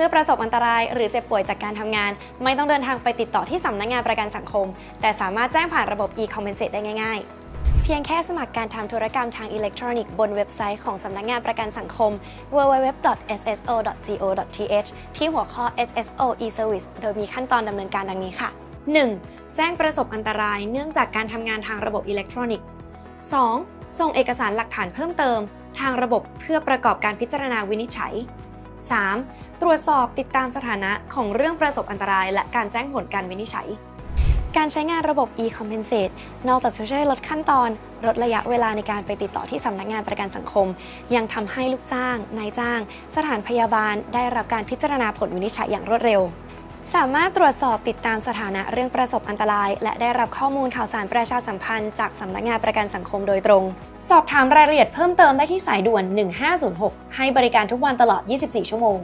มื่อประสบอันตรายหรือเจ็บป่วยจากการทำงาน ไม่ต้องเดินทางไปติดต่อที่สำนักงานประกันสังคม แต่สามารถแจ้งผ่านระบบ e-compensate ได้ง่ายๆ เพียงแค่สมัครการทำธุรกรรมทางอิเล็กทรอนิกส์บนเว็บไซต์ของสำนักงานประกันสังคม www.sso.go.th ที่หัวข้อ SSO e-service โดยมีขั้นตอนดำเนินการดังนี้ค่ะ 1. แจ้งประสบอันตรายเนื่องจากการทำงานทางระบบอิเล็กทรอนิกส์ 2. ส่งเอกสารหลักฐานเพิ่มเติม ทางระบบเพื่อประกอบการพิจารณาวินิจฉัย 3. ตรวจสอบติดตามสถานะของเรื่องประสบอันตราย และการแจ้งผลการวินิจฉัย การใช้งานระบบ e-compensate นอกจากจะช่วยลดขั้นตอน ลดระยะเวลาในการไปติดต่อที่สำนักงานประกันสังคม ยังทำให้ลูกจ้าง นายจ้าง สถานพยาบาล ได้รับการพิจารณาผลวินิจฉัยอย่างรวดเร็ว สามารถตรวจสอบติดตามสถานะเรื่องประสบอันตราย และได้รับข้อมูลข่าวสารประชาสัมพันธ์จากสำนักงานประกันสังคมโดยตรง สอบถามรายละเอียดเพิ่มเติมได้ที่สายด่วน 1506 ให้บริการทุกวันตลอด 24 ชั่วโมง